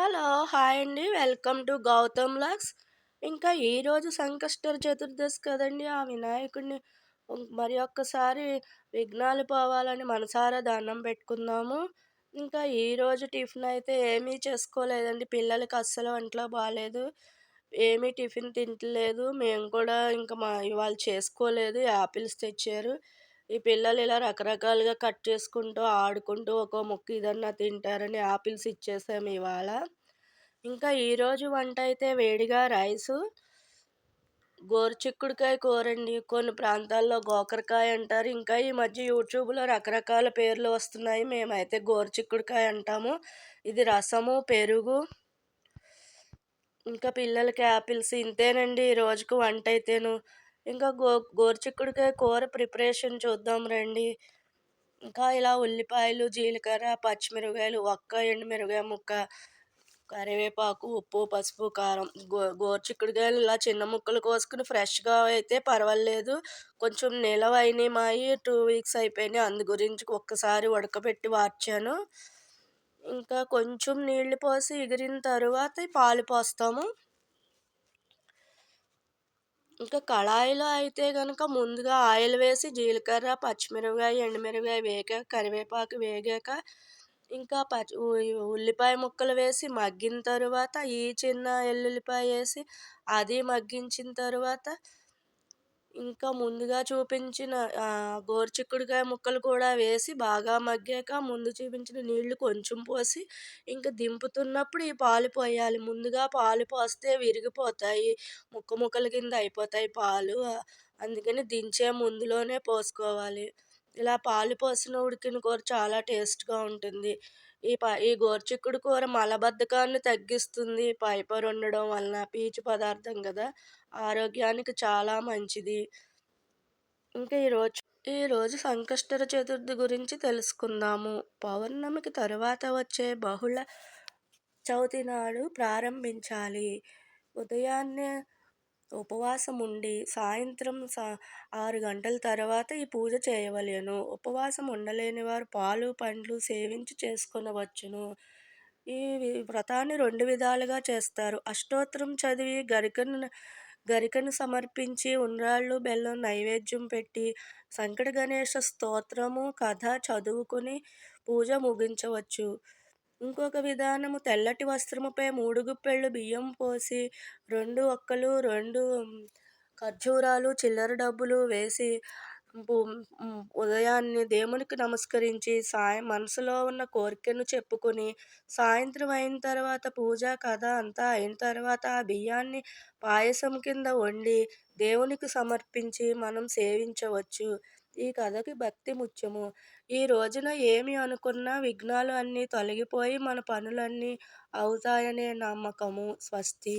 Hello hi అండి. Welcome to Gautam లాక్స్. ఇంకా ఈరోజు సంకష్టర్ చతుర్దశి కదండి. ఆ వినాయకుడిని మరి ఒక్కసారి విఘ్నాలు పోవాలని మనసారా దండం పెట్టుకుందాము. ఇంకా ఈరోజు టిఫిన్ అయితే ఏమీ చేసుకోలేదండి. పిల్లలకి అస్సలు ఒంట్లో బాగాలేదు ఏమీ టిఫిన్ తింటలేదు. మేము కూడా ఇంకా మా ఇవాళ చేసుకోలేదు. యాపిల్స్ తెచ్చారు. ఈ పిల్లలు ఇలా రకరకాలుగా కట్ చేసుకుంటూ ఆడుకుంటూ ఒక ముక్క ఇదన్నా తింటారని ఆపిల్స్ ఇచ్చేసాము ఇవాళ. ఇంకా ఈరోజు వంట అయితే వేడిగా రైసు గోరుచిక్కుడుకాయ కూరండి. కొన్ని ప్రాంతాల్లో గోకరకాయ అంటారు. ఇంకా ఈ మధ్య యూట్యూబ్లో రకరకాల పేర్లు వస్తున్నాయి. మేమైతే గోరుచిక్కుడుకాయ అంటాము. ఇది రసము పెరుగు. ఇంకా పిల్లలకి యాపిల్స్ ఇంతేనండి. ఈ రోజుకు వంట అయితేను. ఇంకా గో గోరుచిక్కుడుకాయ కూర ప్రిపరేషన్ చూద్దాం రండి. ఇంకా ఇలా ఉల్లిపాయలు జీలకర్ర పచ్చిమిరపకాయలు ఒక్క ఎండుమిరపకాయ ముక్క కరివేపాకు ఉప్పు పసుపు కారం. గో గోరుచిక్కుడుకాయలు ఇలా చిన్న ముక్కలు కోసుకుని ఫ్రెష్గా అయితే పర్వాలేదు. కొంచెం నిలవైనవి మాయి టూ వీక్స్ అయిపోయినాయి. అందు గురించి ఒక్కసారి ఉడకబెట్టి వార్చాను. ఇంకా కొంచెం నీళ్ళు పోసి ఎగిరిన తర్వాత పాలు పోస్తాము. ఇంకా కళాయిలో అయితే కనుక ముందుగా ఆయిల్ వేసి జీలకర్ర పచ్చిమిరపకాయ ఎండుమిరపకాయ వేగాక కరివేపాకు వేగాక ఇంకా పచ్చి ఉల్లిపాయ ముక్కలు వేసి మగ్గిన తరువాత ఈ చిన్న ఎల్లుల్లిపాయ వేసి అది మగ్గించిన తరువాత ఇంకా ముందుగా చూపించిన గోరుచిక్కుడుకాయ ముక్కలు కూడా వేసి బాగా మగ్గాక ముందు చూపించిన నీళ్ళు కొంచెం పోసి ఇంకా దింపుతున్నప్పుడు ఈ పాలు పోయాలి. ముందుగా పాలు పోస్తే విరిగిపోతాయి. ముక్క ముక్కల కింద అయిపోతాయి పాలు. అందుకని దించే ముందులోనే పోసుకోవాలి. ఇలా పాలు పోసిన ఉడికిన కూర చాలా టేస్ట్గా ఉంటుంది. ఈ ప ఈ గోరుచిక్కుడు కూర మలబద్ధకాన్ని తగ్గిస్తుంది. పైపర్ ఉండడం వలన పీచు పదార్థం కదా. ఆరోగ్యానికి చాలా మంచిది. ఇంకా ఈరోజు ఈరోజు సంకష్టర చతుర్థి గురించి తెలుసుకుందాము. పౌర్ణమికి తరువాత వచ్చే బహుళ చవితి నాడు ప్రారంభించాలి. ఉదయాన్నే ఉపవాసం ఉండి సాయంత్రం సా ఆరు గంటల తర్వాత ఈ పూజ చేయవలెను. ఉపవాసం ఉండలేని వారు పాలు పండ్లు సేవించి చేసుకొనవచ్చును. ఈ వ్రతాన్ని రెండు విధాలుగా చేస్తారు. అష్టోత్తరం చదివి గరికను గరికను సమర్పించి ఉండ్రాళ్ళు బెల్లం నైవేద్యం పెట్టి సంకట గణేష స్తోత్రము కథ చదువుకుని పూజ ముగించవచ్చు. ఇంకొక విధానము తెల్లటి వస్త్రముపై మూడు గుప్పెళ్ళు బియ్యం పోసి రెండు ఒక్కలు రెండు ఖర్జూరాలు చిల్లర డబ్బులు వేసి ఉదయాన్నే దేవునికి నమస్కరించి సాయం మనసులో ఉన్న కోరికను చెప్పుకొని సాయంత్రం అయిన తర్వాత పూజ కథ అంతా అయిన తర్వాత ఆ బియ్యాన్ని పాయసం కింద వండి దేవునికి సమర్పించి మనం సేవించవచ్చు. ఈ కథకి భక్తి ముఖ్యము. ఈ రోజున ఏమి అనుకున్నా విఘ్నాలు అన్నీ తొలగిపోయి మన పనులన్నీ అవుతాయనే నమ్మకము స్వస్తి.